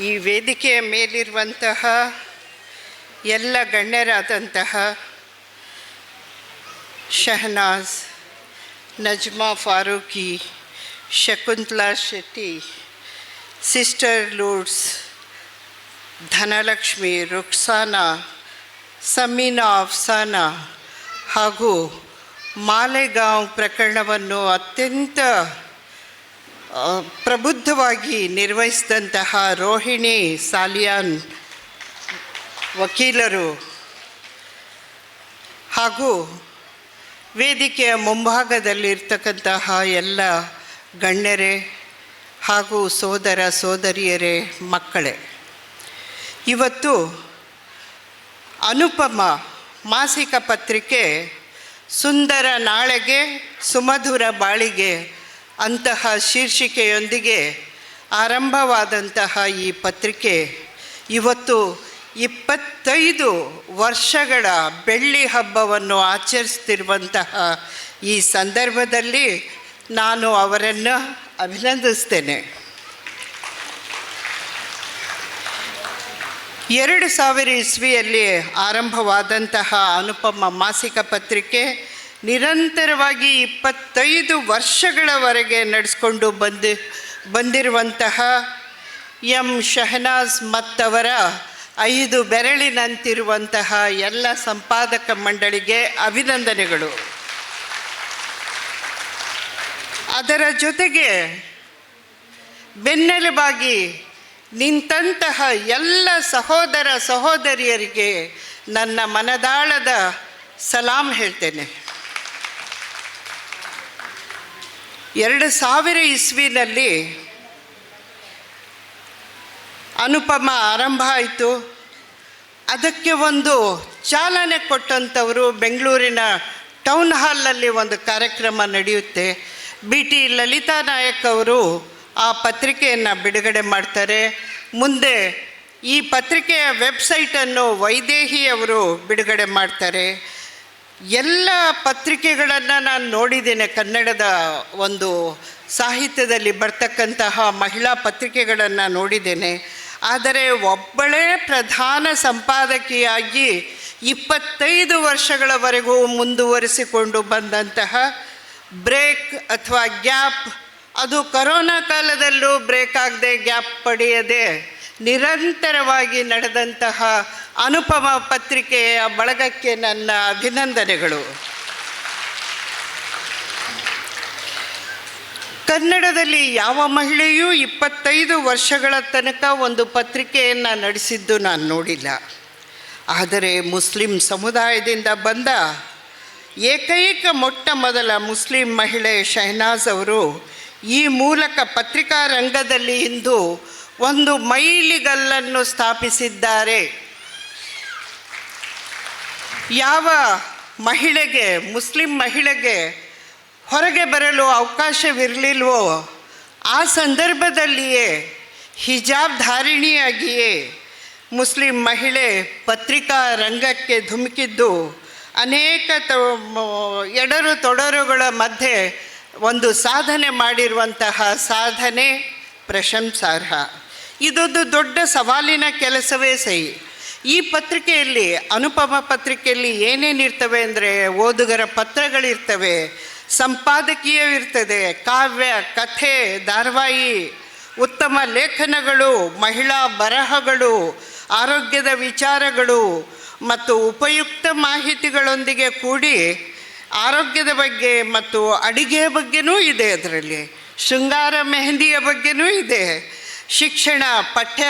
ಈ ವೇದಿಕೆಯ ಮೇಲಿರುವಂತಹ ಎಲ್ಲ ಗಣ್ಯರಾದಂತಹ ಶಹನಾಜ್, ನಜ್ಮಾ ಫಾರೂಕಿ, ಶಕುಂತಲಾ ಶೆಟ್ಟಿ, ಸಿಸ್ಟರ್ ಲೂಡ್ಸ್, ಧನಲಕ್ಷ್ಮಿ, ರುಕ್ಸಾನಾ, ಸಮೀನಾ ಅಫ್ಸಾನಾ ಹಾಗೂ ಮಾಲೆಗಾಂವ್ ಪ್ರಕರಣವನ್ನು ಅತ್ಯಂತ ಪ್ರಬುದ್ಧವಾಗಿ ನಿರ್ವಹಿಸಿದಂತಹ ರೋಹಿಣಿ ಸಾಲಿಯಾನ್ ವಕೀಲರು ಹಾಗೂ ವೇದಿಕೆಯ ಮುಂಭಾಗದಲ್ಲಿರ್ತಕ್ಕಂತಹ ಎಲ್ಲ ಗಣ್ಯರೇ ಹಾಗೂ ಸೋದರ ಸೋದರಿಯರೇ ಮಕ್ಕಳೇ, ಇವತ್ತು ಅನುಪಮ ಮಾಸಿಕ ಪತ್ರಿಕೆ ಸುಂದರ ನಾಳೆಗೆ ಸುಮಧುರ ಬಾಳಿಗೆ ಅಂತಹ ಶೀರ್ಷಿಕೆಯೊಂದಿಗೆ ಆರಂಭವಾದಂತಹ ಈ ಪತ್ರಿಕೆ ಇವತ್ತು ಇಪ್ಪತ್ತೈದು ವರ್ಷಗಳ ಬೆಳ್ಳಿ ಹಬ್ಬವನ್ನು ಆಚರಿಸ್ತಿರುವಂತಹ ಈ ಸಂದರ್ಭದಲ್ಲಿ ನಾನು ಅವರನ್ನು ಅಭಿನಂದಿಸ್ತೇನೆ. ಎರಡು ಸಾವಿರ ಇಸ್ವಿಯಲ್ಲಿ ಆರಂಭವಾದಂತಹ ಅನುಪಮ ಮಾಸಿಕ ಪತ್ರಿಕೆ ನಿರಂತರವಾಗಿ ಇಪ್ಪತ್ತೈದು ವರ್ಷಗಳವರೆಗೆ ನಡೆಸ್ಕೊಂಡು ಬಂದು, ಬಂದಿರುವಂತಹ ಎಂ ಶಹನಾಜ್ ಮತ್ತವರ ಐದು ಬೆರಳಿನಂತಿರುವಂತಹ ಎಲ್ಲ ಸಂಪಾದಕ ಮಂಡಳಿಗೆ ಅಭಿನಂದನೆಗಳು. ಅದರ ಜೊತೆಗೆ ಬೆನ್ನೆಲುಬಾಗಿ ನಿಂತಹ ಎಲ್ಲ ಸಹೋದರ ಸಹೋದರಿಯರಿಗೆ ನನ್ನ ಮನದಾಳದ ಸಲಾಂ ಹೇಳ್ತೇನೆ. ಎರಡು ಸಾವಿರ ಇಸ್ವಿನಲ್ಲಿ ಅನುಪಮ ಆರಂಭ ಆಯಿತು. ಅದಕ್ಕೆ ಒಂದು ಚಾಲನೆ ಕೊಟ್ಟಂಥವರು ಬೆಂಗಳೂರಿನ ಟೌನ್ ಹಾಲ್ನಲ್ಲಿ ಒಂದು ಕಾರ್ಯಕ್ರಮ ನಡೆಯುತ್ತೆ. ಬಿ ಟಿ ಲಲಿತಾ ನಾಯಕ್ ಅವರು ಆ ಪತ್ರಿಕೆಯನ್ನು ಬಿಡುಗಡೆ ಮಾಡ್ತಾರೆ. ಮುಂದೆ ಈ ಪತ್ರಿಕೆಯ ವೆಬ್ಸೈಟನ್ನು ವೈದೇಹಿ ಅವರು ಬಿಡುಗಡೆ ಮಾಡ್ತಾರೆ. ಎಲ್ಲ ಪತ್ರಿಕೆಗಳನ್ನು ನಾನು ನೋಡಿದ್ದೇನೆ ಕನ್ನಡದ ಒಂದು ಸಾಹಿತ್ಯದಲ್ಲಿ ಬರ್ತಕ್ಕಂತಹ ಮಹಿಳಾ ಪತ್ರಿಕೆಗಳನ್ನು ನೋಡಿದ್ದೇನೆ. ಆದರೆ ಒಬ್ಬಳೇ ಪ್ರಧಾನ ಸಂಪಾದಕಿಯಾಗಿ ಇಪ್ಪತ್ತೈದು ವರ್ಷಗಳವರೆಗೂ ಮುಂದುವರಿಸಿಕೊಂಡು ಬಂದಂತಹ ಬ್ರೇಕ್ ಅಥವಾ ಗ್ಯಾಪ್, ಅದು ಕರೋನಾ ಕಾಲದಲ್ಲೂ ಬ್ರೇಕ್ ಆಗದೆ ಗ್ಯಾಪ್ ಪಡೆಯದೆ ನಿರಂತರವಾಗಿ ನಡೆದಂತಹ ಅನುಪಮ ಪತ್ರಿಕೆಯ ಬಳಗಕ್ಕೆ ನನ್ನ ಅಭಿನಂದನೆಗಳು. ಕನ್ನಡದಲ್ಲಿ ಯಾವ ಮಹಿಳೆಯೂ ಇಪ್ಪತ್ತೈದು ವರ್ಷಗಳ ತನಕ ಒಂದು ಪತ್ರಿಕೆಯನ್ನು ನಡೆಸಿದ್ದು ನಾನು ನೋಡಿಲ್ಲ. ಆದರೆ ಮುಸ್ಲಿಂ ಸಮುದಾಯದಿಂದ ಬಂದ ಏಕೈಕ ಮೊಟ್ಟ ಮೊದಲ ಮುಸ್ಲಿಂ ಮಹಿಳೆ ಶಹನಾಜ್ ಅವರು ಈ ಮೂಲಕ ಪತ್ರಿಕಾ ರಂಗದಲ್ಲಿ ಇಂದು ಒಂದು ಮೈಲಿಗಲ್ಲನ್ನು ಸ್ಥಾಪಿಸಿದ್ದಾರೆ. ಯಾವ ಮಹಿಳೆಗೆ, ಮುಸ್ಲಿಂ ಮಹಿಳೆಗೆ ಹೊರಗೆ ಬರಲು ಅವಕಾಶವಿರಲಿಲ್ವೋ, ಆ ಸಂದರ್ಭದಲ್ಲಿಯೇ ಹಿಜಾಬ್ ಧಾರಿಣಿಯಾಗಿಯೇ ಮುಸ್ಲಿಂ ಮಹಿಳೆ ಪತ್ರಿಕಾ ರಂಗಕ್ಕೆ ಧುಮುಕಿದ್ದು, ಅನೇಕ ಎಡರು ತೊಡರುಗಳ ಮಧ್ಯೆ ಒಂದು ಸಾಧನೆ ಮಾಡಿರುವಂತಹ ಸಾಧನೆ ಪ್ರಶಂಸಾರ್ಹ. ಇದೊಂದು ದೊಡ್ಡ ಸವಾಲಿನ ಕೆಲಸವೇ ಸಹಿ ಈ ಪತ್ರಿಕೆಯಲ್ಲಿ, ಅನುಪಮ ಪತ್ರಿಕೆಯಲ್ಲಿ ಏನೇನಿರ್ತವೆ ಅಂದರೆ ಓದುಗರ ಪತ್ರಗಳಿರ್ತವೆ, ಸಂಪಾದಕೀಯವಿರ್ತದೆ, ಕಾವ್ಯ, ಕಥೆ, ಧಾರಾವಾಹಿ, ಉತ್ತಮ ಲೇಖನಗಳು, ಮಹಿಳಾ ಬರಹಗಳು, ಆರೋಗ್ಯದ ವಿಚಾರಗಳು ಮತ್ತು ಉಪಯುಕ್ತ ಮಾಹಿತಿಗಳೊಂದಿಗೆ ಕೂಡಿ ಆರೋಗ್ಯದ ಬಗ್ಗೆ ಮತ್ತು ಅಡಿಗೆಯ ಬಗ್ಗೆನೂ ಇದೆ ಅದರಲ್ಲಿ. ಶೃಂಗಾರ ಮೆಹಂದಿಯ ಬಗ್ಗೆನೂ ಇದೆ. ಶಿಕ್ಷಣ, ಪಠ್ಯ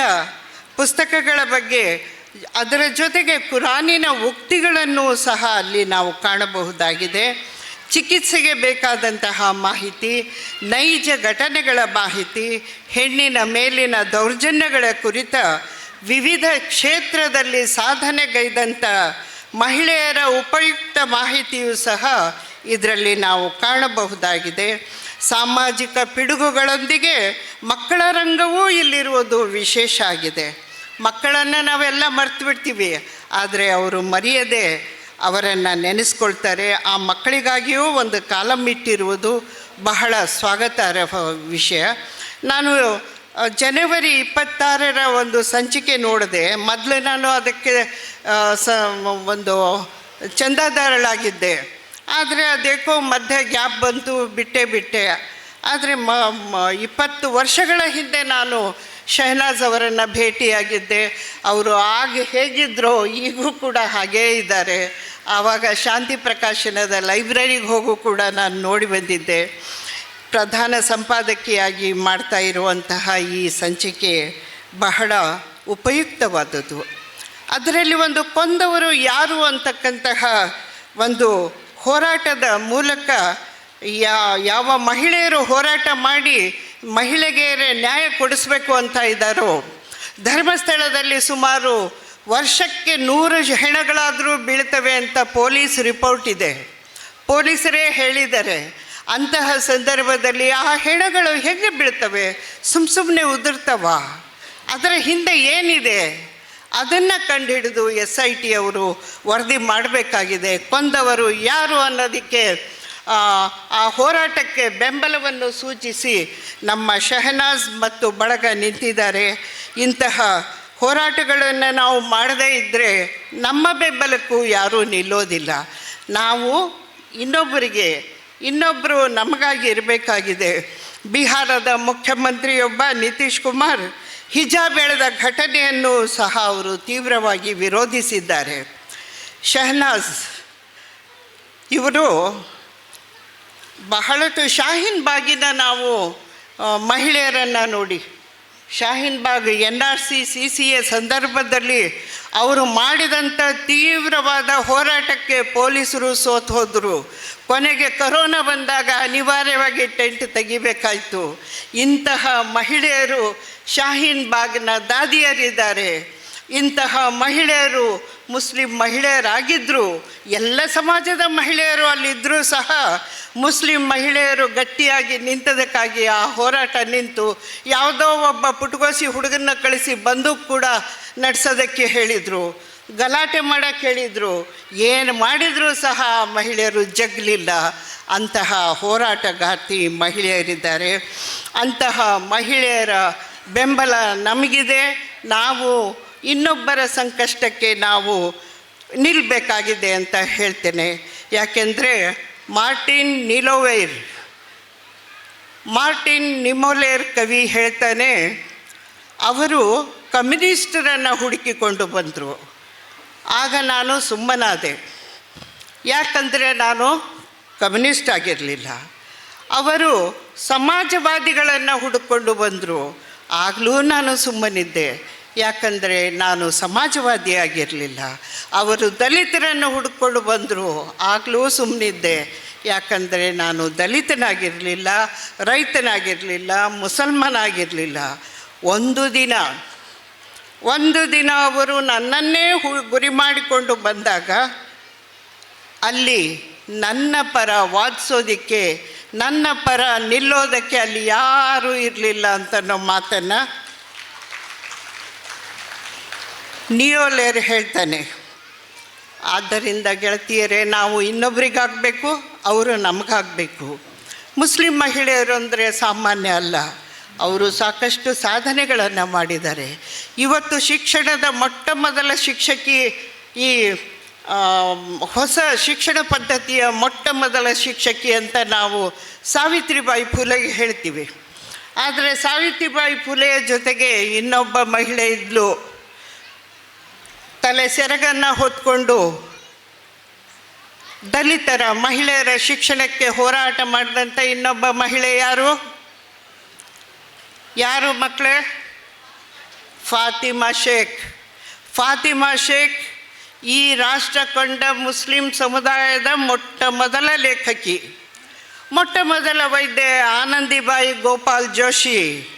ಪುಸ್ತಕಗಳ ಬಗ್ಗೆ ಅದರ ಜೊತೆಗೆ ಕುರಾನಿನ ಉಕ್ತಿಗಳನ್ನು ಸಹ ಅಲ್ಲಿ ನಾವು ಕಾಣಬಹುದಾಗಿದೆ. ಚಿಕಿತ್ಸೆಗೆ ಬೇಕಾದಂತಹ ಮಾಹಿತಿ, ನೈಜ ಘಟನೆಗಳ ಮಾಹಿತಿ, ಹೆಣ್ಣಿನ ಮೇಲಿನ ದೌರ್ಜನ್ಯಗಳ ಕುರಿತ ವಿವಿಧ ಕ್ಷೇತ್ರದಲ್ಲಿ ಸಾಧನೆಗೈದಂಥ ಮಹಿಳೆಯರ ಉಪಯುಕ್ತ ಮಾಹಿತಿಯೂ ಸಹ ಇದರಲ್ಲಿ ನಾವು ಕಾಣಬಹುದಾಗಿದೆ. ಸಾಮಾಜಿಕ ಪಿಡುಗುಗಳೊಂದಿಗೆ ಮಕ್ಕಳ ರಂಗವೂ ಇಲ್ಲಿರುವುದು ವಿಶೇಷ ಆಗಿದೆ. ಮಕ್ಕಳನ್ನು ನಾವೆಲ್ಲ ಮರ್ತು ಬಿಡ್ತೀವಿ ಆದರೆ ಅವರು ಮರೆಯದೆ ಅವರನ್ನು ನೆನೆಸ್ಕೊಳ್ತಾರೆ. ಆ ಮಕ್ಕಳಿಗಾಗಿಯೂ ಒಂದು ಕಾಲಮ್ ಇಟ್ಟಿರುವುದು ಬಹಳ ಸ್ವಾಗತಾರ್ಹ ವಿಷಯ. ನಾನು ಜನವರಿ ಇಪ್ಪತ್ತಾರರ ಒಂದು ಸಂಚಿಕೆ ನೋಡಿದೆ ಮೊದಲು ನಾನು ಅದಕ್ಕೆ ಸ, ಒಂದು ಚಂದಾದಾರಳಾಗಿದ್ದೆ. ಆದರೆ ಅದೇಕೋ ಮಧ್ಯೆ ಗ್ಯಾಪ್ ಬಂತು ಬಿಟ್ಟೆ ಬಿಟ್ಟೆ. ಆದರೆ ಮ ಇಪ್ಪತ್ತು ವರ್ಷಗಳ ಹಿಂದೆ ನಾನು ಶಹನಾಜ್ ಅವರನ್ನು ಭೇಟಿಯಾಗಿದ್ದೆ. ಅವರು ಆಗ ಹೇಗಿದ್ದರೋ ಈಗೂ ಕೂಡ ಹಾಗೇ ಇದ್ದಾರೆ. ಆವಾಗ ಶಾಂತಿ ಪ್ರಕಾಶನದ ಲೈಬ್ರರಿಗೆ ಹೋಗು ಕೂಡ ನಾನು ನೋಡಿ ಬಂದಿದ್ದೆ. ಪ್ರಧಾನ ಸಂಪಾದಕಿಯಾಗಿ ಮಾಡ್ತಾ ಇರುವಂತಹ ಈ ಸಂಚಿಕೆ ಬಹಳ ಉಪಯುಕ್ತವಾದದ್ದು. ಅದರಲ್ಲಿ ಒಂದು ಕೊಂದವರು ಯಾರು ಅಂತಕ್ಕಂತಹ ಒಂದು ಹೋರಾಟದ ಮೂಲಕ ಯಾ, ಯಾವ ಮಹಿಳೆಯರು ಹೋರಾಟ ಮಾಡಿ ಮಹಿಳೆಗೆ ನ್ಯಾಯ ಕೊಡಿಸ್ಬೇಕು ಅಂತ ಇದ್ದಾರೋ, ಧರ್ಮಸ್ಥಳದಲ್ಲಿ ಸುಮಾರು ವರ್ಷಕ್ಕೆ ನೂರು ಹೆಣಗಳಾದರೂ ಬೀಳ್ತವೆ ಅಂತ ಪೊಲೀಸ್ ರಿಪೋರ್ಟ್ ಇದೆ. ಪೊಲೀಸರೇ ಹೇಳಿದ್ದಾರೆ, ಅಂತಹ ಸಂದರ್ಭದಲ್ಲಿ ಆ ಹೆಣಗಳು ಹೇಗೆ ಬೀಳ್ತವೆ? ಸುಮ್ಮ ಸುಮ್ಮನೆ ಉದುರ್ತವ. ಅದರ ಹಿಂದೆ ಏನಿದೆ? ಅದನ್ನು ಕಂಡುಹಿಡಿದು ಎಸ್ ಐ ಟಿ ಅವರು ವರದಿ ಮಾಡಬೇಕಾಗಿದೆ. ಕೊಂದವರು ಯಾರು ಅನ್ನೋದಕ್ಕೆ ಆ, ಹೋರಾಟಕ್ಕೆ ಬೆಂಬಲವನ್ನು ಸೂಚಿಸಿ ನಮ್ಮ ಶಹನಾಜ್ ಮತ್ತು ಬಳಗ ನಿಂತಿದ್ದಾರೆ. ಇಂತಹ ಹೋರಾಟಗಳನ್ನು ನಾವು ಮಾಡದೇ ಇದ್ದರೆ ನಮ್ಮ ಬೆಂಬಲಕ್ಕೂ ಯಾರೂ ನಿಲ್ಲೋದಿಲ್ಲ. ನಾವು ಇನ್ನೊಬ್ಬರಿಗೆ ಇನ್ನೊಬ್ಬರು ನಮಗಾಗಿ ಇರಬೇಕಾಗಿದೆ. ಬಿಹಾರದ ಮುಖ್ಯಮಂತ್ರಿಯೊಬ್ಬ ನಿತೀಶ್ ಕುಮಾರ್ ಹಿಜಾಬ್ ಎಳೆದ ಘಟನೆಯನ್ನು ಸಹ ಅವರು ತೀವ್ರವಾಗಿ ವಿರೋಧಿಸಿದ್ದಾರೆ. ಶಹನಾಜ್ ಇವರು ಬಹಳಷ್ಟು ಶಾಹೀನ್ ಬಾಗಿನ ನಾವು ಮಹಿಳೆಯರನ್ನು ನೋಡಿ. Shaheen Bagh N R C C C A ಸಂದರ್ಭದಲ್ಲಿ ಅವರು ಮಾಡಿದಂಥ ತೀವ್ರವಾದ ಹೋರಾಟಕ್ಕೆ ಪೊಲೀಸರು ಸೋತು ಹೋದರು. ಕೊನೆಗೆ ಕರೋನಾ ಬಂದಾಗ ಅನಿವಾರ್ಯವಾಗಿ ಟೆಂಟ್ ತೆಗಿಬೇಕಾಯಿತು. ಇಂತಹ ಮಹಿಳೆಯರು ಶಾಹೀನ್ ಬಾಗ್ನ ದಾದಿಯರಿದ್ದಾರೆ. ಇಂತಹ ಮಹಿಳೆಯರು ಮುಸ್ಲಿಂ ಮಹಿಳೆಯರಾಗಿದ್ದರು ಎಲ್ಲ ಸಮಾಜದ ಮಹಿಳೆಯರು ಅಲ್ಲಿದ್ದರೂ ಸಹ ಮುಸ್ಲಿಂ ಮಹಿಳೆಯರು ಗಟ್ಟಿಯಾಗಿ ನಿಂತದಕ್ಕಾಗಿ ಆ ಹೋರಾಟ ನಿಂತು ಯಾವುದೋ ಒಬ್ಬ ಪುಟ್ಗೋಸಿ ಹುಡುಗನ್ನ ಕಳಿಸಿ ಬಂದೂ ಕೂಡ ನಡೆಸೋದಕ್ಕೆ ಹೇಳಿದರು. ಗಲಾಟೆ ಮಾಡೋಕ್ಕೆ ಹೇಳಿದರು. ಏನು ಮಾಡಿದರೂ ಸಹ ಮಹಿಳೆಯರು ಜಗ್ಲಿಲ್ಲ. ಅಂತಹ ಹೋರಾಟಗಾರ್ತಿ ಮಹಿಳೆಯರಿದ್ದಾರೆ. ಅಂತಹ ಮಹಿಳೆಯರ ಬೆಂಬಲ ನಮಗಿದೆ. ನಾವು ಇನ್ನೊಬ್ಬರ ಸಂಕಷ್ಟಕ್ಕೆ ನಾವು ನಿಲ್ಲಬೇಕಾಗಿದೆ ಅಂತ ಹೇಳ್ತೇನೆ. ಯಾಕೆಂದರೆ ಮಾರ್ಟಿನ್ ನಿಲೋವೇರ್. ಮಾರ್ಟಿನ್ ನಿಮೋಲೇರ್ ಕವಿ ಹೇಳ್ತಾನೆ, ಅವರು ಕಮ್ಯುನಿಸ್ಟರನ್ನು ಹುಡುಕಿಕೊಂಡು ಬಂದರು. ಆಗ ನಾನು ಸುಮ್ಮನಾದೆ. ಯಾಕಂದರೆ ನಾನು ಕಮ್ಯುನಿಸ್ಟ್ ಆಗಿರಲಿಲ್ಲ. ಅವರು ಸಮಾಜವಾದಿಗಳನ್ನು ಹುಡುಕೊಂಡು ಬಂದರು. ಆಗಲೂ ನಾನು ಸುಮ್ಮನಿದ್ದೆ. ಯಾಕಂದರೆ ನಾನು ಸಮಾಜವಾದಿಯಾಗಿರಲಿಲ್ಲ ಅವರು ದಲಿತರನ್ನು ಹುಡ್ಕೊಂಡು ಬಂದರು. ಆಗಲೂ ಸುಮ್ಮನಿದ್ದೆ ಯಾಕಂದರೆ ನಾನು ದಲಿತನಾಗಿರಲಿಲ್ಲ, ರೈತನಾಗಿರಲಿಲ್ಲ, ಮುಸಲ್ಮಾನಾಗಿರಲಿಲ್ಲ. ಒಂದು ದಿನ ಒಂದು ದಿನ ಅವರು ನನ್ನನ್ನೇ ಹು, ಗುರಿ ಮಾಡಿಕೊಂಡು ಬಂದಾಗ, ಅಲ್ಲಿ ನನ್ನ ಪರ ವಾದಿಸೋದಕ್ಕೆ, ನನ್ನ ಪರ ನಿಲ್ಲೋದಕ್ಕೆ ಅಲ್ಲಿ ಯಾರೂ ಇರಲಿಲ್ಲ ಅಂತ ಮಾತನ್ನು ನಿಯೋಲೇರ್ ಹೇಳ್ತಾನೆ. ಆದ್ದರಿಂದ ಗೆಳತಿಯರೇ, ನಾವು ಇನ್ನೊಬ್ರಿಗಾಗಬೇಕು, ಅವರು ನಮಗಾಗಬೇಕು. ಮುಸ್ಲಿಂ ಮಹಿಳೆಯರು ಅಂದರೆ ಸಾಮಾನ್ಯ ಅಲ್ಲ. ಅವರು ಸಾಕಷ್ಟು ಸಾಧನೆಗಳನ್ನು ಮಾಡಿದ್ದಾರೆ. ಇವತ್ತು ಶಿಕ್ಷಣದ ಮೊಟ್ಟ ಮೊದಲ ಶಿಕ್ಷಕಿ ಈ ಹೊಸ ಶಿಕ್ಷಣ ಪದ್ಧತಿಯ ಮೊಟ್ಟ ಮೊದಲ ಶಿಕ್ಷಕಿ ಅಂತ ನಾವು ಸಾವಿತ್ರಿಬಾಯಿ ಫುಲೆಗೆ ಹೇಳ್ತೀವಿ. ಆದರೆ ಸಾವಿತ್ರಿಬಾಯಿ ಫುಲೆಯ ಜೊತೆಗೆ ಇನ್ನೊಬ್ಬ ಮಹಿಳೆ ಇದ್ಲು ತಲೆ ಸೆರಗನ್ನು ಹೊತ್ಕೊಂಡು ದಲಿತರ ಮಹಿಳೆಯರ ಶಿಕ್ಷಣಕ್ಕೆ ಹೋರಾಟ ಮಾಡಿದಂಥ ಇನ್ನೊಬ್ಬ ಮಹಿಳೆ ಯಾರು? ಯಾರು ಮಕ್ಕಳೇ ಫಾತಿಮಾ ಶೇಖ್. ಫಾತಿಮಾ ಶೇಖ್ ಈ ರಾಷ್ಟ್ರ ಕಂಡ ಮುಸ್ಲಿಂ ಸಮುದಾಯದ ಮೊಟ್ಟ ಮೊದಲ ಲೇಖಕಿ. ಮೊಟ್ಟ ಮೊದಲ ವೈದ್ಯೆ ಆನಂದಿಬಾಯಿ ಗೋಪಾಲ್ ಜೋಶಿ.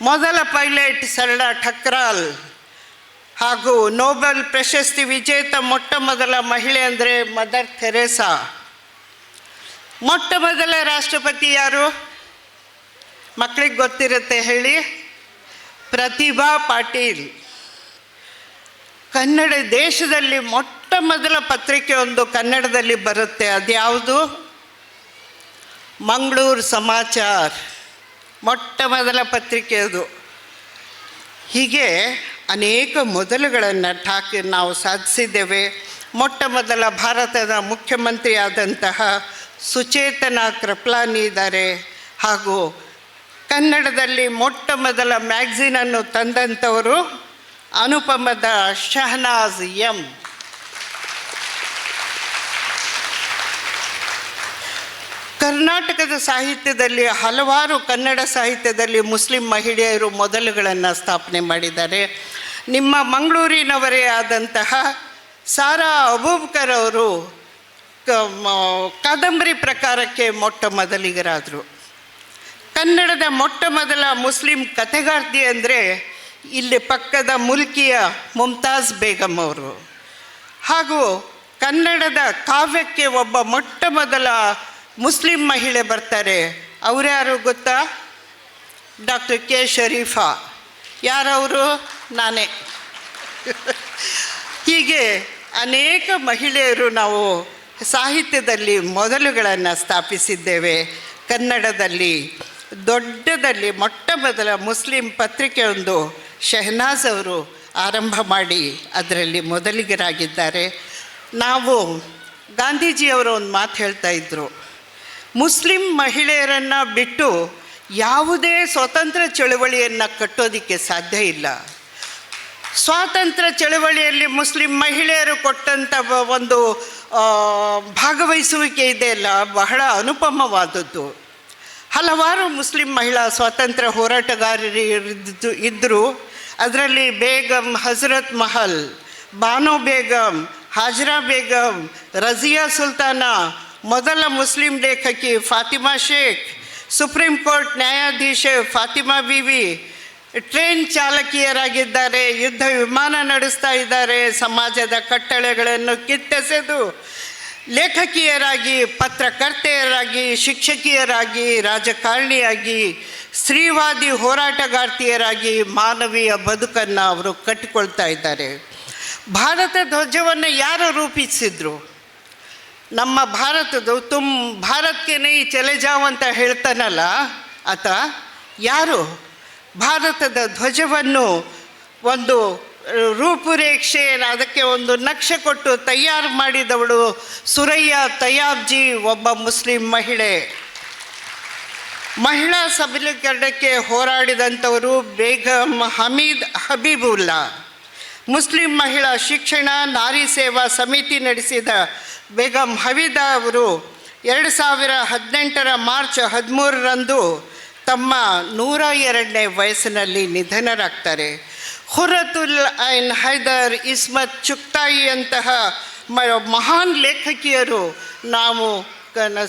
ಮೊದಲ ಪೈಲಟ್ ಸರಳ ಠಕ್ರಾಲ್. ಹಾಗೂ ನೋಬೆಲ್ ಪ್ರಶಸ್ತಿ ವಿಜೇತ ಮೊಟ್ಟ ಮೊದಲ ಮಹಿಳೆ ಅಂದರೆ ಮದರ್ ಥೆರೇಸಾ. ಮೊಟ್ಟ ಮೊದಲ ರಾಷ್ಟ್ರಪತಿ ಯಾರು? ಮಕ್ಕಳಿಗೆ ಗೊತ್ತಿರುತ್ತೆ ಹೇಳಿ. ಪ್ರತಿಭಾ ಪಾಟೀಲ್. ಕನ್ನಡ ದೇಶದಲ್ಲಿ ಮೊಟ್ಟ ಮೊದಲ ಪತ್ರಿಕೆ ಒಂದು ಕನ್ನಡದಲ್ಲಿ ಬರುತ್ತೆ. ಅದ್ಯಾವುದು? ಮಂಗಳೂರು ಸಮಾಚಾರ. ಮೊಟ್ಟ ಮೊದಲ ಪತ್ರಿಕೆ ಅದು. ಹೀಗೆ ಅನೇಕ ಮೊದಲುಗಳನ್ನು ಠಾಕಿ ನಾವು ಸಾಧಿಸಿದ್ದೇವೆ. ಮೊಟ್ಟ ಮೊದಲ ಭಾರತದ ಮುಖ್ಯಮಂತ್ರಿ ಆದಂತಹ ಸುಚೇತನ ಕೃಪ್ಲಾನಿ ಇದ್ದಾರೆ. ಹಾಗೂ ಕನ್ನಡದಲ್ಲಿ ಮೊಟ್ಟ ಮೊದಲ ಮ್ಯಾಗ್ಝಿನನ್ನು ತಂದಂಥವರು ಅನುಪಮದ ಶಹನಾಜ್ ಎಂ. ಕರ್ನಾಟಕದ ಸಾಹಿತ್ಯದಲ್ಲಿ ಹಲವಾರು ಕನ್ನಡ ಸಾಹಿತ್ಯದಲ್ಲಿ ಮುಸ್ಲಿಂ ಮಹಿಳೆಯರು ಮೊದಲುಗಳನ್ನು ಸ್ಥಾಪನೆ ಮಾಡಿದ್ದಾರೆ. ನಿಮ್ಮ ಮಂಗಳೂರಿನವರೇ ಆದಂತಹ ಸಾರಾ ಅಬೂಬ್ಕರ್ ಅವರು ಕಾದಂಬರಿ ಪ್ರಕಾರಕ್ಕೆ ಮೊಟ್ಟ ಮೊದಲಿಗರಾದರು. ಕನ್ನಡದ ಮೊಟ್ಟ ಮೊದಲ ಮುಸ್ಲಿಂ ಕಥೆಗಾರ್ತಿ ಅಂದರೆ ಇಲ್ಲಿ ಪಕ್ಕದ ಮುಲ್ಕಿಯ ಮುಮ್ತಾಜ್ ಬೇಗಂ ಅವರು. ಹಾಗೂ ಕನ್ನಡದ ಕಾವ್ಯಕ್ಕೆ ಒಬ್ಬ ಮೊಟ್ಟ ಮೊದಲ ಮುಸ್ಲಿಂ ಮಹಿಳೆ ಬರ್ತಾರೆ. ಅವರ್ಯಾರು ಗೊತ್ತಾ? Doctor K. ಶರೀಫಾ. ಯಾರವರು? ನಾನೇ. ಹೀಗೆ ಅನೇಕ ಮಹಿಳೆಯರು ನಾವು ಸಾಹಿತ್ಯದಲ್ಲಿ ಮೊದಲುಗಳನ್ನು ಸ್ಥಾಪಿಸಿದ್ದೇವೆ. ಕನ್ನಡದಲ್ಲಿ ದೊಡ್ಡದಲ್ಲಿ ಮೊಟ್ಟ ಮೊದಲ ಮುಸ್ಲಿಂ ಪತ್ರಿಕೆಯೊಂದು ಶೆಹನಾಜ್ ಅವರು ಆರಂಭ ಮಾಡಿ ಅದರಲ್ಲಿ ಮೊದಲಿಗರಾಗಿದ್ದಾರೆ. ನಾವು ಗಾಂಧೀಜಿಯವರು ಒಂದು ಮಾತು ಹೇಳ್ತಾ ಇದ್ದರು ಮುಸ್ಲಿಂ ಮಹಿಳೆಯರನ್ನು ಬಿಟ್ಟು ಯಾವುದೇ ಸ್ವತಂತ್ರ ಚಳುವಳಿಯನ್ನು ಕಟ್ಟೋದಕ್ಕೆ ಸಾಧ್ಯ ಇಲ್ಲ. ಸ್ವಾತಂತ್ರ್ಯ ಚಳವಳಿಯಲ್ಲಿ ಮುಸ್ಲಿಂ ಮಹಿಳೆಯರು ಕೊಟ್ಟಂಥ ಒಂದು ಭಾಗವಹಿಸುವಿಕೆ ಇದೆಯಲ್ಲ ಬಹಳ ಅನುಪಮವಾದದ್ದು. ಹಲವಾರು ಮುಸ್ಲಿಂ ಮಹಿಳಾ ಸ್ವಾತಂತ್ರ್ಯ ಹೋರಾಟಗಾರರು ಇದ್ದು ಇದ್ದರು ಅದರಲ್ಲಿ ಬೇಗಂ, ಹಜರತ್ ಮಹಲ್, ಬಾನೋ ಬೇಗಂ, ಹಾಜ್ರಾ ಬೇಗಂ, ರಜಿಯಾ ಸುಲ್ತಾನ, ಮೊದಲ ಮುಸ್ಲಿಂ ಲೇಖಕಿ ಫಾತಿಮಾ ಶೇಖ್, ಸುಪ್ರೀಂ ಕೋರ್ಟ್ ನ್ಯಾಯಾಧೀಶೆ ಫಾತಿಮಾ ಬಿವಿ ಟ್ರೈನ್ ಚಾಲಕಿಯರಾಗಿದ್ದಾರೆ, ಯುದ್ಧ ವಿಮಾನ ನಡೆಸ್ತಾ ಇದ್ದಾರೆ, ಸಮಾಜದ ಕಟ್ಟಳೆಗಳನ್ನು ಕಿತ್ತೆಸೆದು ಲೇಖಕಿಯರಾಗಿ, ಪತ್ರಕರ್ತೆಯರಾಗಿ, ಶಿಕ್ಷಕಿಯರಾಗಿ, ರಾಜಕಾರಣಿಯಾಗಿ, ಸ್ತ್ರೀವಾದಿ ಹೋರಾಟಗಾರ್ತಿಯರಾಗಿ ಮಾನವೀಯ ಬದುಕನ್ನು ಅವರು ಕಟ್ಟಿಕೊಳ್ತಾ ಇದ್ದಾರೆ. ಭಾರತ ಧ್ವಜವನ್ನು ಯಾರು ರೂಪಿಸಿದ್ರು? ನಮ್ಮ ಭಾರತದ ತುಂಬ ಭಾರತಕ್ಕೆ ನೈ ಚಲೆಜಾವ್ ಅಂತ ಹೇಳ್ತಾನಲ್ಲ, ಆತ ಯಾರು? ಭಾರತದ ಧ್ವಜವನ್ನು ಒಂದು ರೂಪುರೇಕ್ಷೆ, ಅದಕ್ಕೆ ಒಂದು ನಕ್ಷೆ ಕೊಟ್ಟು ತಯಾರು ಮಾಡಿದವಳು ಸುರಯ್ಯ ತಯಾಬ್ಜಿ ಒಬ್ಬ ಮುಸ್ಲಿಂ ಮಹಿಳೆ. ಮಹಿಳಾ ಸಬಲೀಕರಣಕ್ಕೆ ಹೋರಾಡಿದಂಥವರು ಬೇಗಂ ಹಮೀದ್ ಹಬೀಬುಲ್ಲಾ. ಮುಸ್ಲಿಂ ಮಹಿಳಾ ಶಿಕ್ಷಣ, ನಾರಿ ಸೇವಾ ಸಮಿತಿ ನಡೆಸಿದ ಬೇಗಂ ಹವೀದಾ ಅವರು ಎರಡು ಸಾವಿರ ಹದಿನೆಂಟರ ಮಾರ್ಚ್ ಹದಿಮೂರರಂದು ತಮ್ಮ ನೂರ ಎರಡನೇ ವಯಸ್ಸಿನಲ್ಲಿ ನಿಧನರಾಗ್ತಾರೆ. ಹುರತುಲ್ ಐನ್ ಹೈದರ್ ಇಸ್ಮತ್ ಚುಕ್ತಾಯಿಯಂತಹ ಮ, ಮಹಾನ್ ಲೇಖಕಿಯರು ನಾವು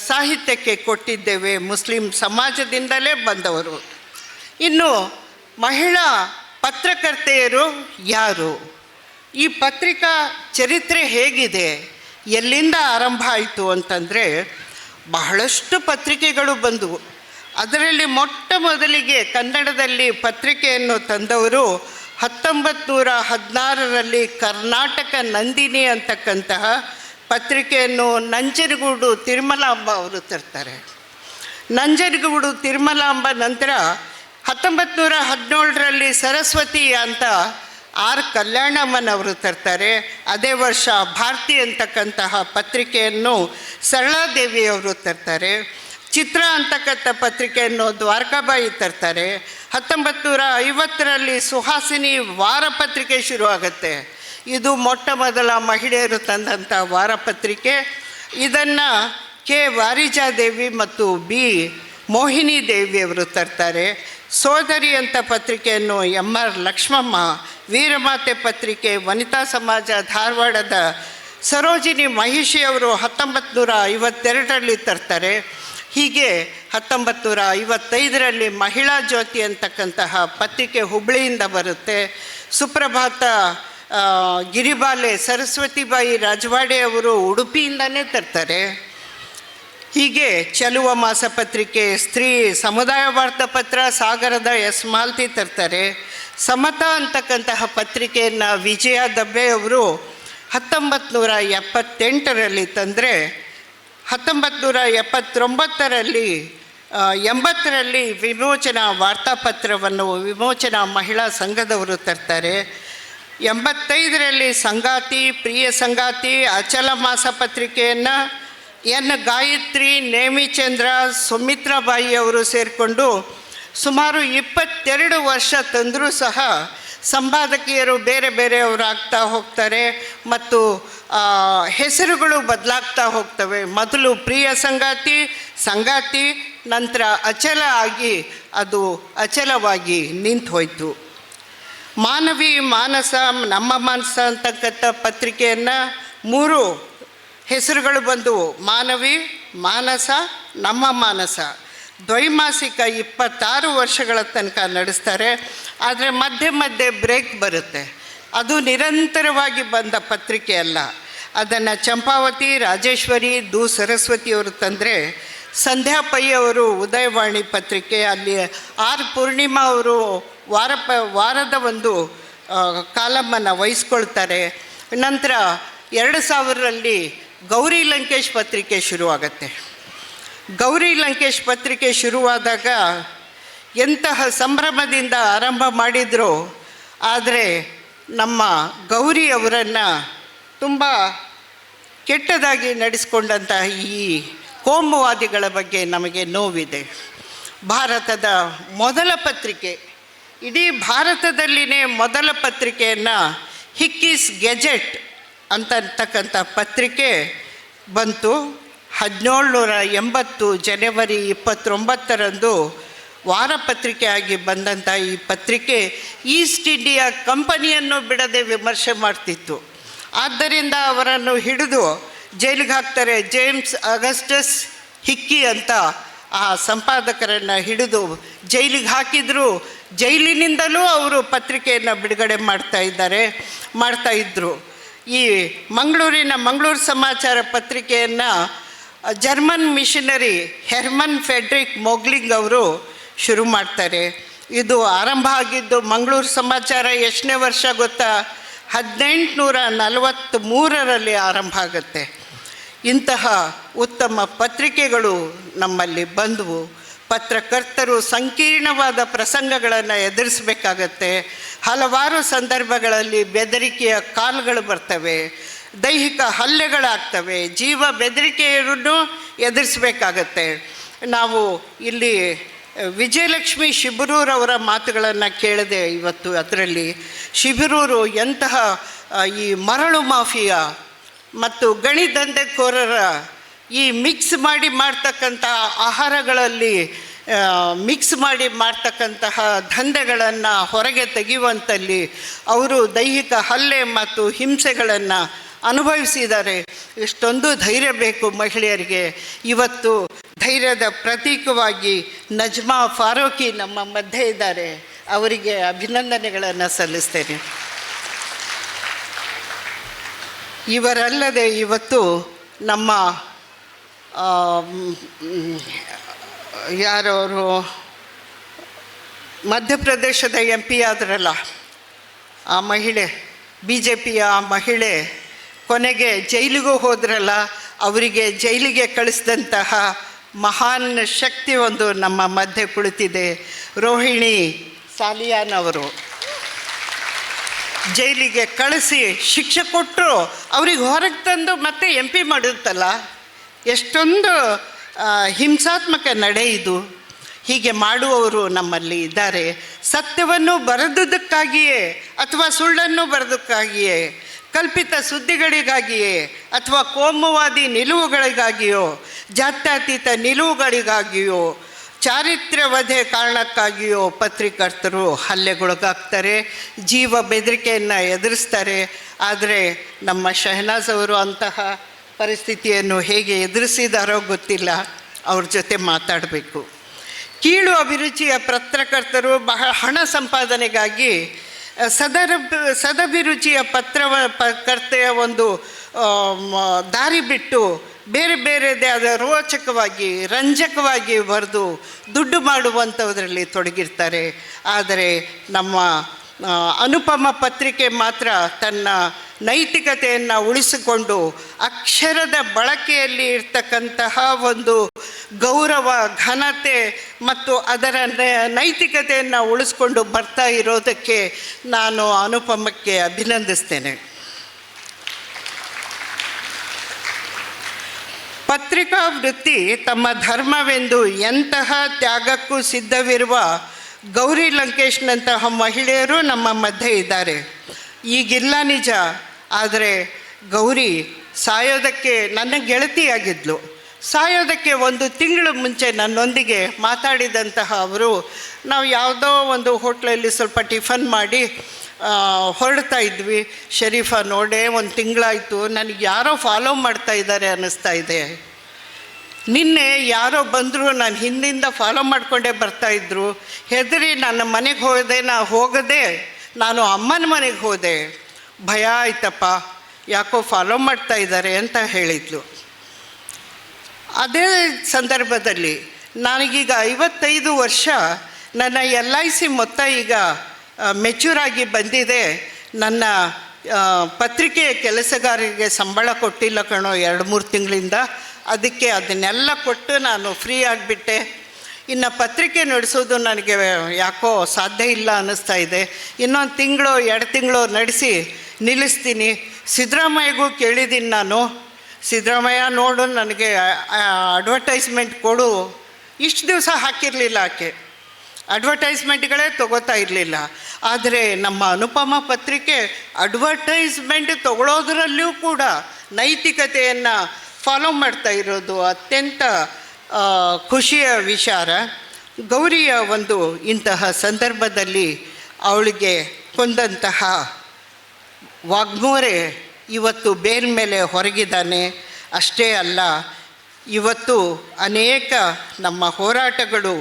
ಸಾಹಿತ್ಯಕ್ಕೆ ಕೊಟ್ಟಿದ್ದೇವೆ. ಮುಸ್ಲಿಂ ಸಮಾಜದಿಂದಲೇ ಬಂದವರು. ಇನ್ನು ಮಹಿಳಾ ಪತ್ರಕರ್ತೆಯರು ಯಾರು? ಈ ಪತ್ರಿಕಾ ಚರಿತ್ರೆ ಹೇಗಿದೆ? ಎಲ್ಲಿಂದ ಆರಂಭ ಆಯಿತು ಅಂತಂದರೆ, ಬಹಳಷ್ಟು ಪತ್ರಿಕೆಗಳು ಬಂದವು. ಅದರಲ್ಲಿ ಮೊಟ್ಟ ಮೊದಲಿಗೆ ಕನ್ನಡದಲ್ಲಿ ಪತ್ರಿಕೆಯನ್ನು ತಂದವರು ಹತ್ತೊಂಬತ್ತು ನೂರ ಹದಿನಾರರಲ್ಲಿ ಕರ್ನಾಟಕ ನಂದಿನಿ ಅಂತಕ್ಕಂತಹ ಪತ್ರಿಕೆಯನ್ನು ನಂಜನಗೂಡು ತಿರುಮಲಾಂಬ ಅವರು ತರ್ತಾರೆ. ನಂಜನಗೂಡು ತಿರುಮಲಾಂಬ ನಂತರ ಹತ್ತೊಂಬತ್ತು ನೂರ ಹದಿನೇಳರಲ್ಲಿ ಸರಸ್ವತಿ ಅಂತ ಆರ್ ಕಲ್ಯಾಣಮ್ಮನ್ ಅವರು ತರ್ತಾರೆ. ಅದೇ ವರ್ಷ ಭಾರತಿ ಅಂತಕ್ಕಂತಹ ಪತ್ರಿಕೆಯನ್ನು ಸರಳಾದೇವಿಯವರು ತರ್ತಾರೆ. ಚಿತ್ರ ಅಂತಕ್ಕಂಥ ಪತ್ರಿಕೆಯನ್ನು ದ್ವಾರಕಾಬಾಯಿ ತರ್ತಾರೆ. ಹತ್ತೊಂಬತ್ತು ನೂರ ಐವತ್ತರಲ್ಲಿ ಸುಹಾಸಿನಿ ವಾರಪತ್ರಿಕೆ ಶುರುವಾಗುತ್ತೆ. ಇದು ಮೊಟ್ಟ ಮೊದಲ ಮಹಿಳೆಯರು ತಂದಂಥ ವಾರಪತ್ರಿಕೆ ಇದನ್ನು ಕೆ ವಾರಿಜಾದೇವಿ ಮತ್ತು ಬಿ ಮೋಹಿನಿ ದೇವಿಯವರು ತರ್ತಾರೆ. ಸೋದರಿ ಅಂತ ಪತ್ರಿಕೆಯನ್ನು ಎಂ ಆರ್ ಲಕ್ಷ್ಮಮ್ಮ, ವೀರಮಾತೆ ಪತ್ರಿಕೆ, ವನಿತಾ ಸಮಾಜ, ಧಾರವಾಡದ ಸರೋಜಿನಿ ಮಹಿಷಿಯವರು ಹತ್ತೊಂಬತ್ತು ನೂರ ಐವತ್ತೆರಡರಲ್ಲಿ ತರ್ತಾರೆ. ಹೀಗೆ ಹತ್ತೊಂಬತ್ತು ನೂರ ಐವತ್ತೈದರಲ್ಲಿ ಮಹಿಳಾ ಜ್ಯೋತಿ ಅಂತಕ್ಕಂತಹ ಪತ್ರಿಕೆ ಹುಬ್ಬಳ್ಳಿಯಿಂದ ಬರುತ್ತೆ. ಸುಪ್ರಭಾತ ಗಿರಿಬಾಲೆ ಸರಸ್ವತಿಬಾಯಿ ರಾಜವಾಡೆ ಅವರು ಉಡುಪಿಯಿಂದನೇ ತರ್ತಾರೆ. ಹೀಗೆ ಚಲುವ ಮಾಸ ಪತ್ರಿಕೆ, ಸ್ತ್ರೀ ಸಮುದಾಯ ವಾರ್ತಾಪತ್ರ ಸಾಗರದ ಎಸ್ ಮಾಲ್ತಿ ತರ್ತಾರೆ. ಸಮತ ಅಂತಕ್ಕಂತಹ ಪತ್ರಿಕೆಯನ್ನು ವಿಜಯ ದಬ್ಬೆ ಅವರು ಹತ್ತೊಂಬತ್ತು ನೂರ ಎಪ್ಪತ್ತೆಂಟರಲ್ಲಿ ತಂದರೆ ಹತ್ತೊಂಬತ್ತು ನೂರ ಎಪ್ಪತ್ತೊಂಬತ್ತರಲ್ಲಿ ಎಂಬತ್ತರಲ್ಲಿ ವಿಮೋಚನಾ ವಾರ್ತಾಪತ್ರವನ್ನು ವಿಮೋಚನಾ ಮಹಿಳಾ ಸಂಘದವರು ತರ್ತಾರೆ. ಎಂಬತ್ತೈದರಲ್ಲಿ ಸಂಗಾತಿ, ಪ್ರಿಯ ಸಂಗಾತಿ, ಅಚಲ ಮಾಸ ಪತ್ರಿಕೆಯನ್ನು, ಎನ್ ಗಾಯತ್ರಿ, ನೇಮಿಚಂದ್ರ, ಸುಮಿತ್ರಾಬಾಯಿ ಅವರು ಸೇರಿಕೊಂಡು ಸುಮಾರು ಇಪ್ಪತ್ತೆರಡು ವರ್ಷ ತಂದರೂ ಸಹ ಸಂಪಾದಕಿಯರು ಬೇರೆ ಬೇರೆಯವರಾಗ್ತಾ ಹೋಗ್ತಾರೆ. ಮತ್ತು ಹೆಸರುಗಳು ಬದಲಾಗ್ತಾ ಹೋಗ್ತವೆ. ಮೊದಲು ಪ್ರಿಯ ಸಂಗಾತಿ ಸಂಗಾತಿ, ನಂತರ ಅಚಲ ಆಗಿ ಅದು ಅಚಲವಾಗಿ ನಿಂತು ಹೋಯಿತು. ಮಾನವಿ ಮಾನಸ, ನಮ್ಮ ಮಾನಸ ಅಂತಕ್ಕಂಥ ಪತ್ರಿಕೆಯನ್ನು ಮೂರು ಹೆಸರುಗಳು ಬಂದವು. ಮಾನವಿ, ಮಾನಸ, ನಮ್ಮ ಮಾನಸ. ದ್ವೈಮಾಸಿಕ ಇಪ್ಪತ್ತಾರು ವರ್ಷಗಳ ತನಕ ನಡೆಸ್ತಾರೆ. ಆದರೆ ಮಧ್ಯೆ ಮಧ್ಯೆ ಬ್ರೇಕ್ ಬರುತ್ತೆ. ಅದು ನಿರಂತರವಾಗಿ ಬಂದ ಪತ್ರಿಕೆ ಅಲ್ಲ ಅದನ್ನು ಚಂಪಾವತಿ, ರಾಜೇಶ್ವರಿ, ದು ಸರಸ್ವತಿಯವರು ತಂದರೆ ಸಂಧ್ಯಾ ಪೈ ಅವರು ಉದಯವಾಣಿ ಪತ್ರಿಕೆ, ಅಲ್ಲಿ ಆರ್ ಪೂರ್ಣಿಮಾ ಅವರು ವಾರ ಪ, ವಾರದ ಒಂದು ಕಾಲಮನ್ನು ವಹಿಸ್ಕೊಳ್ತಾರೆ. ನಂತರ ಎರಡು ಸಾವಿರರಲ್ಲಿ ಗೌರಿ ಲಂಕೇಶ್ ಪತ್ರಿಕೆ ಶುರುವಾಗತ್ತೆ. ಗೌರಿ ಲಂಕೇಶ್ ಪತ್ರಿಕೆ ಶುರುವಾದಾಗ ಎಂತಹ ಸಂಭ್ರಮದಿಂದ ಆರಂಭ ಮಾಡಿದರು, ಆದರೆ ನಮ್ಮ ಗೌರಿ ಅವರನ್ನು ತುಂಬ ಕೆಟ್ಟದಾಗಿ ನಡೆಸಿಕೊಂಡಂತಹ ಈ ಕೋಮುವಾದಿಗಳ ಬಗ್ಗೆ ನಮಗೆ ನೋವಿದೆ. ಭಾರತದ ಮೊದಲ ಪತ್ರಿಕೆ, ಇಡೀ ಭಾರತದಲ್ಲಿನೇ ಮೊದಲ ಪತ್ರಿಕೆಯನ್ನು ಹಿಕ್ಕಿಸ್ ಗೆಜೆಟ್ ಅಂತಕ್ಕಂಥ ಪತ್ರಿಕೆ ಬಂತು. ಹದಿನೇಳುನೂರ ಎಂಬತ್ತು ಜನವರಿ ಇಪ್ಪತ್ತೊಂಬತ್ತರಂದು ವಾರಪತ್ರಿಕೆಯಾಗಿ ಬಂದಂಥ ಈ ಪತ್ರಿಕೆ ಈಸ್ಟ್ ಇಂಡಿಯಾ ಕಂಪನಿಯನ್ನು ಬಿಡದೆ ವಿಮರ್ಶೆ ಮಾಡ್ತಿತ್ತು. ಆದ್ದರಿಂದ ಅವರನ್ನು ಹಿಡಿದು ಜೈಲಿಗೆ ಹಾಕ್ತಾರೆ. ಜೇಮ್ಸ್ ಅಗಸ್ಟಸ್ ಹಿಕ್ಕಿ ಅಂತ ಆ ಸಂಪಾದಕರನ್ನು ಹಿಡಿದು ಜೈಲಿಗೆ ಹಾಕಿದ್ರು. ಜೈಲಿನಿಂದಲೂ ಅವರು ಪತ್ರಿಕೆಯನ್ನು ಬಿಡುಗಡೆ ಮಾಡ್ತಾ ಇದ್ದಾರೆ, ಮಾಡ್ತಾ ಇದ್ದರು ಈ ಮಂಗಳೂರಿನ ಮಂಗಳೂರು ಸಮಾಚಾರ ಪತ್ರಿಕೆಯನ್ನು German missionary Hermann Friedrich Mogling ಅವರು ಶುರು ಮಾಡ್ತಾರೆ. ಇದು ಆರಂಭ ಆಗಿದ್ದು ಮಂಗಳೂರು ಸಮಾಚಾರ ಎಷ್ಟನೇ ವರ್ಷ ಗೊತ್ತಾ? ಹದಿನೆಂಟುನೂರ ನಲವತ್ತ್ಮೂರರಲ್ಲಿ ಆರಂಭ ಆಗುತ್ತೆ. ಇಂತಹ ಉತ್ತಮ ಪತ್ರಿಕೆಗಳು ನಮ್ಮಲ್ಲಿ ಬಂದವು. ಪತ್ರಕರ್ತರು ಸಂಕೀರ್ಣವಾದ ಪ್ರಸಂಗಗಳನ್ನು ಎದುರಿಸಬೇಕಾಗತ್ತೆ. ಹಲವಾರು ಸಂದರ್ಭಗಳಲ್ಲಿ ಬೆದರಿಕೆಯ ಕಾಲುಗಳು ಬರ್ತವೆ. ದೈಹಿಕ ಹಲ್ಲೆಗಳಾಗ್ತವೆ. ಜೀವ ಬೆದರಿಕೆಯನ್ನು ಎದುರಿಸಬೇಕಾಗತ್ತೆ. ನಾವು ಇಲ್ಲಿ ವಿಜಯಲಕ್ಷ್ಮಿ ಶಿಬರೂರವರ ಮಾತುಗಳನ್ನು ಕೇಳಿದೆ ಇವತ್ತು ಅದರಲ್ಲಿ ಶಿಬಿರೂರು ಎಂತಹ ಈ ಮರಳು ಮಾಫಿಯಾ ಮತ್ತು ಗಣಿ ದಂಧೆಕೋರರ ಈ ಮಿಕ್ಸ್ ಮಾಡಿ ಮಾಡ್ತಕ್ಕಂಥ ಆಹಾರಗಳಲ್ಲಿ ಮಿಕ್ಸ್ ಮಾಡಿ ಮಾಡ್ತಕ್ಕಂತಹ ದಂಧೆಗಳನ್ನು ಹೊರಗೆ ತೆಗೆಯುವಂಥಲ್ಲಿ ಅವರು ದೈಹಿಕ ಹಲ್ಲೆ ಮತ್ತು ಹಿಂಸೆಗಳನ್ನು ಅನುಭವಿಸಿದ್ದಾರೆ ಇಷ್ಟೊಂದು ಧೈರ್ಯ ಬೇಕು ಮಹಿಳೆಯರಿಗೆ. ಇವತ್ತು ಧೈರ್ಯದ ಪ್ರತೀಕವಾಗಿ ನಜ್ಮಾ ಫಾರೂಕಿ ನಮ್ಮ ಮಧ್ಯೆ ಇದ್ದಾರೆ. ಅವರಿಗೆ ಅಭಿನಂದನೆಗಳನ್ನು ಸಲ್ಲಿಸ್ತೇನೆ. ಇವರಲ್ಲದೆ ಇವತ್ತು ನಮ್ಮ ಯಾರವರು, ಮಧ್ಯಪ್ರದೇಶದ ಎಂ ಪಿ ಆದ್ರಲ್ಲ, ಆ ಮಹಿಳೆ, ಬಿ ಜೆ ಪಿಯ ಮಹಿಳೆ ಕೊನೆಗೆ ಜೈಲಿಗೂ ಹೋದ್ರಲ್ಲ, ಅವರಿಗೆ ಜೈಲಿಗೆ ಕಳಿಸಿದಂತಹ ಮಹಾನ್ ಶಕ್ತಿ ಒಂದು ನಮ್ಮ ಮಧ್ಯೆ ಕುಳಿತಿದೆ. ರೋಹಿಣಿ ಸಾಲಿಯಾನ್ ಅವರು ಜೈಲಿಗೆ ಕಳಿಸಿ ಶಿಕ್ಷೆ ಕೊಟ್ಟರು, ಅವ್ರಿಗೆ ಹೊರಗೆ ತಂದು ಮತ್ತೆ ಎಂ ಪಿ ಮಾಡುತ್ತಲ್ಲ ಎಷ್ಟೊಂದು ಹಿಂಸಾತ್ಮಕ ನಡೆ ಇದು. ಹೀಗೆ ಮಾಡುವವರು ನಮ್ಮಲ್ಲಿ ಇದ್ದಾರೆ. ಸತ್ಯವನ್ನು ಬರೆದುದಕ್ಕಾಗಿಯೇ ಅಥವಾ ಸುಳ್ಳನ್ನು ಬರೆದಕ್ಕಾಗಿಯೇ ಕಲ್ಪಿತ ಸುದ್ದಿಗಳಿಗಾಗಿಯೇ ಅಥವಾ ಕೋಮುವಾದಿ ನಿಲುವುಗಳಿಗಾಗಿಯೋ, ಜಾತ್ಯತೀತ ನಿಲುವುಗಳಿಗಾಗಿಯೋ ಚಾರಿತ್ರ್ಯ ವಧೆ ಕಾರಣಕ್ಕಾಗಿಯೋ ಪತ್ರಿಕರ್ತರು ಹಲ್ಲೆಗೊಳಗಾಗ್ತಾರೆ, ಜೀವ ಬೆದರಿಕೆಯನ್ನು ಎದುರಿಸ್ತಾರೆ. ಆದರೆ ನಮ್ಮ ಶಹನಾಜ್ ಅವರು ಅಂತಹ ಪರಿಸ್ಥಿತಿಯನ್ನು ಹೇಗೆ ಎದುರಿಸಿದಾರೋ ಗೊತ್ತಿಲ್ಲ. ಅವ್ರ ಜೊತೆ ಮಾತಾಡಬೇಕು. ಕೀಳು ಅಭಿರುಚಿಯ ಪತ್ರಕರ್ತರು ಬಹಳ ಹಣ ಸಂಪಾದನೆಗಾಗಿ ಸದರ, ಸದಭಿರುಚಿಯ ಪತ್ರವ, ಪ, ಕರ್ತೆಯ ಒಂದು ದಾರಿ ಬಿಟ್ಟು ಬೇರೆ ಬೇರೆದೇ ಆದ ರೋಚಕವಾಗಿ, ರಂಜಕವಾಗಿ ಬರೆದು ದುಡ್ಡು ಮಾಡುವಂಥದ್ರಲ್ಲಿ ತೊಡಗಿರ್ತಾರೆ. ಆದರೆ ನಮ್ಮ ಅನುಪಮ ಪತ್ರಿಕೆ ಮಾತ್ರ ತನ್ನ ನೈತಿಕತೆಯನ್ನು ಉಳಿಸಿಕೊಂಡು ಅಕ್ಷರದ ಬಳಕೆಯಲ್ಲಿ ಇರ್ತಕ್ಕಂತಹ ಒಂದು ಗೌರವ, ಘನತೆ ಮತ್ತು ಅದರ ನೈತಿಕತೆಯನ್ನು ಉಳಿಸ್ಕೊಂಡು ಬರ್ತಾ ಇರೋದಕ್ಕೆ ನಾನು ಅನುಪಮಕ್ಕೆ ಅಭಿನಂದಿಸ್ತೇನೆ. ಪತ್ರಿಕಾ ವೃತ್ತಿ ತಮ್ಮ ಧರ್ಮವೆಂದು ಎಂತಹ ತ್ಯಾಗಕ್ಕೂ ಸಿದ್ಧವಿರುವ ಗೌರಿ ಲಂಕೇಶ್ನಂತಹ ಮಹಿಳೆಯರು ನಮ್ಮ ಮಧ್ಯೆ ಇದ್ದಾರೆ. ಈಗಿಲ್ಲ ನಿಜ, ಆದರೆ ಗೌರಿ ಸಾಯೋದಕ್ಕೆ ನನ್ನ ಗೆಳತಿಯಾಗಿದ್ಲು. ಸಾಯೋದಕ್ಕೆ ಒಂದು ತಿಂಗಳು ಮುಂಚೆ ನನ್ನೊಂದಿಗೆ ಮಾತಾಡಿದಂತಹ ಅವರು ನಾವು ಯಾವುದೋ ಒಂದು ಹೋಟ್ಲಲ್ಲಿ ಸ್ವಲ್ಪ ಟಿಫನ್ ಮಾಡಿ ಹೊರಡ್ತಾ ಇದ್ವಿ. ಶರೀಫಾ ನೋಡೆ ಒಂದು ತಿಂಗಳಾಯಿತು, ನನಗೆ ಯಾರೋ ಫಾಲೋ ಮಾಡ್ತಾ ಇದ್ದಾರೆ ಅನ್ನಿಸ್ತಾ ಇದೆ. ನಿನ್ನೆ ಯಾರೋ ಬಂದರು, ನಾನು ಹಿಂದಿಂದ ಫಾಲೋ ಮಾಡಿಕೊಂಡೇ ಬರ್ತಾ ಇದ್ರು. ಹೆದರಿ ನನ್ನ ಮನೆಗೆ ಹೋದೆ, ನಾ ಹೋಗದೆ, ನಾನು ಅಮ್ಮನ ಮನೆಗೆ ಹೋದೆ. ಭಯ ಆಯ್ತಪ್ಪ, ಯಾಕೋ ಫಾಲೋ ಮಾಡ್ತಾ ಇದ್ದಾರೆ ಅಂತ ಹೇಳಿದ್ಲು. ಅದೇ ಸಂದರ್ಭದಲ್ಲಿ ನನಗೀಗ ಐವತ್ತೈದು ವರ್ಷ ನನ್ನ ಎಲ್ ಐ ಸಿ ಮೊತ್ತ ಈಗ ಮೆಚ್ಯೂರ್ ಆಗಿ ಬಂದಿದೆ. ನನ್ನ ಪತ್ರಿಕೆಯ ಕೆಲಸಗಾರರಿಗೆ ಸಂಬಳ ಕೊಟ್ಟಿಲ್ಲ ಕಣೋ, ಎರಡು ಮೂರು ತಿಂಗಳಿಂದ. ಅದಕ್ಕೆ ಅದನ್ನೆಲ್ಲ ಕೊಟ್ಟು ನಾನು ಫ್ರೀ ಆಗಿಬಿಟ್ಟೆ. ಇನ್ನು ಪತ್ರಿಕೆ ನಡೆಸೋದು ನನಗೆ ಯಾಕೋ ಸಾಧ್ಯ ಇಲ್ಲ ಅನ್ನಿಸ್ತಾ ಇದೆ. ಇನ್ನೊಂದು ತಿಂಗಳು, ಎರಡು ತಿಂಗಳು ನಡೆಸಿ ನಿಲ್ಲಿಸ್ತೀನಿ. ಸಿದ್ದರಾಮಯ್ಯಗೂ ಕೇಳಿದ್ದೀನಿ ನಾನು. ಸಿದ್ದರಾಮಯ್ಯ ನೋಡು ನನಗೆ ಅಡ್ವರ್ಟೈಸ್ಮೆಂಟ್ ಕೊಡು. ಇಷ್ಟು ದಿವಸ ಹಾಕಿರಲಿಲ್ಲ ಆಕೆ. ಅಡ್ವರ್ಟೈಸ್ಮೆಂಟ್ಗಳೇ ತೊಗೋತಾ ಇರಲಿಲ್ಲ. ಆದರೆ ನಮ್ಮ ಅನುಪಮ ಪತ್ರಿಕೆ ಅಡ್ವರ್ಟೈಸ್ಮೆಂಟ್ ತಗೊಳ್ಳೋದ್ರಲ್ಲಿಯೂ ಕೂಡ ನೈತಿಕತೆಯನ್ನು ಫಾಲೋ ಮಾಡ್ತಾ ಇರೋದು ಅತ್ಯಂತ ಖುಷಿಯ ವಿಚಾರ. ಗೌರಿಯ ಒಂದು ಇಂತಹ ಸಂದರ್ಭದಲ್ಲಿ ಅವಳಿಗೆ ಕೊಂದಂತಹ ವಾಗ್ಮೋರೆ ಇವತ್ತು ಬೇರ್ ಮೇಲೆ ಹೊರಗಿದ್ದಾನೆ. ಅಷ್ಟೇ ಅಲ್ಲ, ಇವತ್ತು ಅನೇಕ ನಮ್ಮ ಹೋರಾಟಗಳು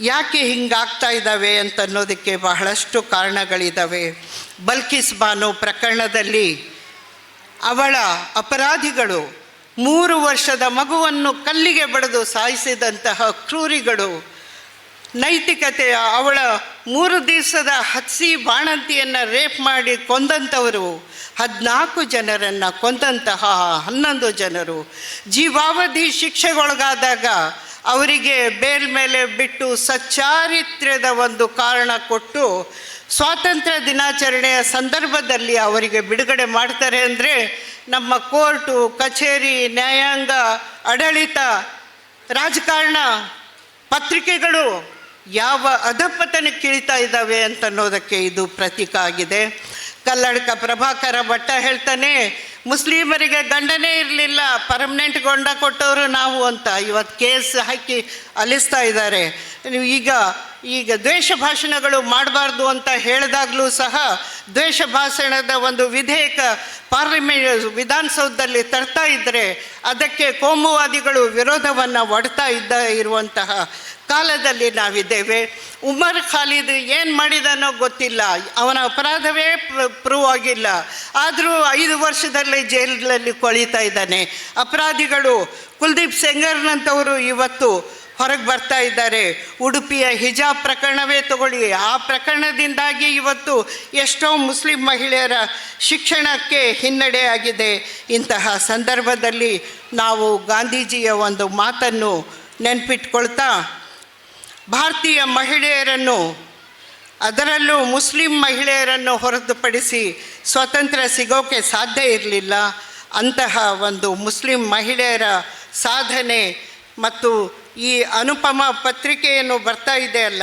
ಯಾಕೆ ಹಿಂಗಾಗ್ತಾ ಇದ್ದಾವೆ ಅಂತ ಅನ್ನೋದಕ್ಕೆ ಬಹಳಷ್ಟು ಕಾರಣಗಳಿದ್ದಾವೆ ಬಲ್ಕಿಸ್ ಬಾನು ಪ್ರಕರಣದಲ್ಲಿ ಅವಳ ಅಪರಾಧಿಗಳು ಮೂರು ವರ್ಷದ ಮಗುವನ್ನು ಕಲ್ಲಿಗೆ ಬಡಿದು ಸಾಯಿಸಿದಂತಹ ಕ್ರೂರಿಗಳು. ನೈತಿಕತೆಯ ಅವಳ ಮೂರು ದಿವಸದ ಹತ್ಸಿ ಬಾಣಂತಿಯನ್ನು ರೇಪ್ ಮಾಡಿ ಕೊಂದಂಥವರು ಹದಿನಾಲ್ಕು ಜನರನ್ನು ಕೊಂದಂತಹ ಹನ್ನೊಂದು ಜನರು. ಜೀವಾವಧಿ ಶಿಕ್ಷೆಗೊಳಗಾದಾಗ ಅವರಿಗೆ ಬೇಲ್ ಮೇಲೆ ಬಿಟ್ಟು ಸಚ್ಚಾರಿತ್ರ್ಯದ ಒಂದು ಕಾರಣ ಕೊಟ್ಟು ಸ್ವಾತಂತ್ರ್ಯ ದಿನಾಚರಣೆಯ ಸಂದರ್ಭದಲ್ಲಿ ಅವರಿಗೆ ಬಿಡುಗಡೆ ಮಾಡ್ತಾರೆ ಅಂದರೆ ನಮ್ಮ ಕೋರ್ಟು, ಕಚೇರಿ, ನ್ಯಾಯಾಂಗ, ಆಡಳಿತ, ರಾಜಕಾರಣ, ಪತ್ರಿಕೆಗಳು ಯಾವ ಅಧಪತನಕ್ಕೆ ಇಳಿತಾ ಇದ್ದಾವೆ ಅಂತ ಅನ್ನೋದಕ್ಕೆ ಇದು ಪ್ರತೀಕ ಆಗಿದೆ. ಕಲ್ಲಡ್ಕ ಪ್ರಭಾಕರ ಭಟ್ಟ ಹೇಳ್ತಾನೆ, ಮುಸ್ಲಿಮರಿಗೆ ಗಂಡನೇ ಇರಲಿಲ್ಲ ಪರ್ಮನೆಂಟ್ ಗೊಂಡ ಕೊಟ್ಟವರು ನಾವು ಅಂತ. ಇವತ್ತು ಕೇಸ್ ಹಾಕಿ ಅಲಿಸ್ತಾ ಇದ್ದಾರೆ. ನೀವು ಈಗ ಈಗ ದ್ವೇಷ ಭಾಷಣಗಳು ಮಾಡಬಾರ್ದು ಅಂತ ಹೇಳಿದಾಗಲೂ ಸಹ ದ್ವೇಷ ಭಾಷಣದ ಒಂದು ವಿಧೇಯಕ ಪಾರ್ಲಿಮೆಂಟ್ ವಿಧಾನಸೌಧದಲ್ಲಿ ತರ್ತಾ ಇದ್ದರೆ ಅದಕ್ಕೆ ಕೋಮುವಾದಿಗಳು ವಿರೋಧವನ್ನು ಒಡ್ತಾ ಇದ್ದ ಇರುವಂತಹ ಕಾಲದಲ್ಲಿ ನಾವಿದ್ದೇವೆ. ಉಮರ್ ಖಾಲಿದ್ ಏನು ಮಾಡಿದಾನೋ ಗೊತ್ತಿಲ್ಲ. ಅವನ ಅಪರಾಧವೇ ಪ್ರೂವ್ ಆಗಿಲ್ಲ. ಆದರೂ ಐದು ವರ್ಷದಲ್ಲಿ ಜೈಲಿನಲ್ಲಿ ಕೊಳಿತಾ ಇದ್ದಾನೆ. ಅಪರಾಧಿಗಳು ಕುಲ್ದೀಪ್ ಸೆಂಗರ್ನಂಥವರು ಇವತ್ತು ಹೊರಗೆ ಬರ್ತಾ ಇದ್ದಾರೆ. ಉಡುಪಿಯ ಹಿಜಾಬ್ ಪ್ರಕರಣವೇ ತಗೊಳ್ಳಿ. ಆ ಪ್ರಕರಣದಿಂದಾಗಿ ಇವತ್ತು ಎಷ್ಟೋ ಮುಸ್ಲಿಂ ಮಹಿಳೆಯರ ಶಿಕ್ಷಣಕ್ಕೆ ಹಿನ್ನಡೆ ಆಗಿದೆ. ಇಂತಹ ಸಂದರ್ಭದಲ್ಲಿ ನಾವು ಗಾಂಧೀಜಿಯ ಒಂದು ಮಾತನ್ನು ನೆನಪಿಟ್ಕೊಳ್ತಾ, ಭಾರತೀಯ ಮಹಿಳೆಯರನ್ನು, ಅದರಲ್ಲೂ ಮುಸ್ಲಿಂ ಮಹಿಳೆಯರನ್ನು ಹೊರತುಪಡಿಸಿ ಸ್ವತಂತ್ರ ಸಿಗೋಕ್ಕೆ ಸಾಧ್ಯ ಇರಲಿಲ್ಲ. ಅಂತಹ ಒಂದು ಮುಸ್ಲಿಂ ಮಹಿಳೆಯರ ಸಾಧನೆ ಮತ್ತು ಈ ಅನುಪಮ ಪತ್ರಿಕೆಯನ್ನು ಬರ್ತಾ ಇದೆಯಲ್ಲ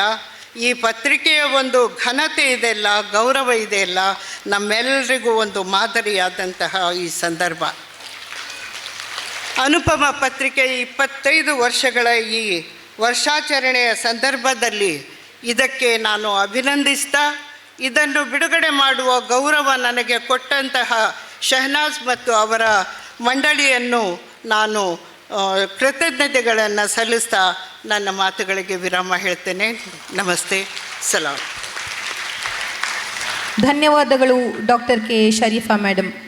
ಈ ಪತ್ರಿಕೆಯ ಒಂದು ಘನತೆ ಇದೆಯಲ್ಲ ಗೌರವ ಇದೆಯಲ್ಲ ನಮ್ಮೆಲ್ಲರಿಗೂ ಒಂದು ಮಾದರಿಯಾದಂತಹ ಈ ಸಂದರ್ಭ. ಅನುಪಮ ಪತ್ರಿಕೆ ಇಪ್ಪತ್ತೈದು ವರ್ಷಗಳ ಈ ವರ್ಷಾಚರಣೆಯ ಸಂದರ್ಭದಲ್ಲಿ ಇದಕ್ಕೆ ನಾನು ಅಭಿನಂದಿಸ್ತಾ, ಇದನ್ನು ಬಿಡುಗಡೆ ಮಾಡುವ ಗೌರವ ನನಗೆ ಕೊಟ್ಟಂತಹ ಶಹನಾಜ್ ಮತ್ತು ಅವರ ಮಂಡಳಿಯನ್ನು ನಾನು ಕೃತಜ್ಞತೆಗಳನ್ನು ಸಲ್ಲಿಸ್ತಾ ನನ್ನ ಮಾತುಗಳಿಗೆ ವಿರಾಮ ಹೇಳ್ತೇನೆ. ನಮಸ್ತೆ. ಸಲಾಂ. ಧನ್ಯವಾದಗಳು ಡಾಕ್ಟರ್ ಕೆ ಶರೀಫಾ ಮೇಡಮ್